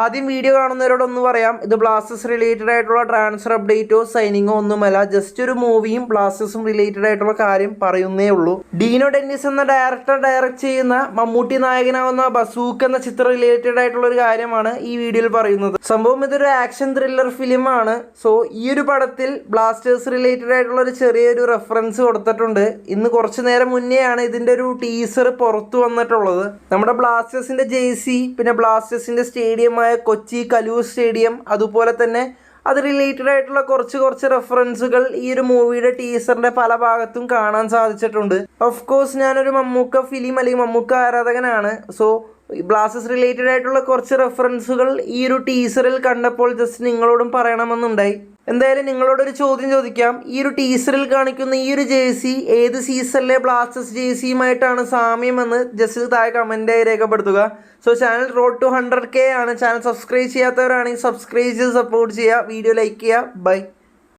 ആദ്യം വീഡിയോ കാണുന്നവരോടൊന്ന് പറയാം. ഇത് ബ്ലാസ്റ്റേഴ്സ് റിലേറ്റഡ് ആയിട്ടുള്ള ട്രാൻസ്ഫർ അപ്ഡേറ്റോ സൈനിങ്ങോ ഒന്നുമല്ല. ജസ്റ്റ് ഒരു മൂവിയും ബ്ലാസ്റ്റേഴ്സും റിലേറ്റഡ് ആയിട്ടുള്ള കാര്യം പറയുന്നേ ഉള്ളൂ. ഡീനോ ഡെന്നിസ് എന്ന ഡയറക്ടർ ഡയറക്റ്റ് ചെയ്യുന്ന മമ്മൂട്ടി നായകനാവുന്ന ബസൂക്ക് എന്ന ചിത്രം റിലേറ്റഡ് ആയിട്ടുള്ള ഒരു കാര്യമാണ് ഈ വീഡിയോയിൽ പറയുന്നത്. സംഭവം ഇതൊരു ആക്ഷൻ ത്രില്ലർ ഫിലിമാണ് സോ ഈ ഒരു പടത്തിൽ ബ്ലാസ്റ്റേഴ്സ് റിലേറ്റഡ് ആയിട്ടുള്ള ഒരു ചെറിയൊരു റെഫറൻസ് കൊടുത്തിട്ടുണ്ട്. ഇന്ന് കുറച്ച് നേരം മുന്നേയാണ് ഇതിന്റെ ഒരു ടീസർ പുറത്തു വന്നിട്ടുള്ളത്. നമ്മുടെ ബ്ലാസ്റ്റേഴ്സിന്റെ ജേഴ്സി പിന്നെ ബ്ലാസ്റ്റേഴ്സിന്റെ സ്റ്റേഡിയമായ കൊച്ചി കലൂർ സ്റ്റേഡിയം അതുപോലെ തന്നെ അത് റിലേറ്റഡ് ആയിട്ടുള്ള കുറച്ച് കുറച്ച് റെഫറൻസുകൾ ഈ ഒരു മൂവിയുടെ ടീസറിന്റെ പല ഭാഗത്തും കാണാൻ സാധിച്ചിട്ടുണ്ട്. ഓഫ് കോഴ്സ് ഞാനൊരു മമ്മൂക്ക ഫിലിം അല്ലെങ്കിൽ മമ്മൂക്ക ആരാധകനാണ്. സോ ബ്ലാസസ് റിലേറ്റഡ് ആയിട്ടുള്ള കുറച്ച് റെഫറൻസുകൾ ഈ ഒരു ടീസറിൽ കണ്ടപ്പോൾ ജസ്റ്റ് നിങ്ങളോടും പറയണമെന്നുണ്ടായി. എന്തായാലും നിങ്ങളോടൊരു ചോദ്യം ചോദിക്കാം. ഈ ഒരു ടീസറിൽ കാണിക്കുന്ന ഈ ഒരു ജേഴ്സി ഏത് സീസണിലെ ബ്ലാസ്റ്റേഴ്സ് ജേഴ്സിയുമായിട്ടാണ് സാമ്യമെന്ന് ജസ്റ്റ് താഴെ കമന്റായി രേഖപ്പെടുത്തുക. So channel road to hundred K ആണ്. ചാനൽ സബ്സ്ക്രൈബ് ചെയ്യാത്തവരാണെങ്കിൽ സബ്സ്ക്രൈബ് ചെയ്ത് സപ്പോർട്ട് ചെയ്യുക. വീഡിയോ ലൈക്ക് ചെയ്യുക. ബൈ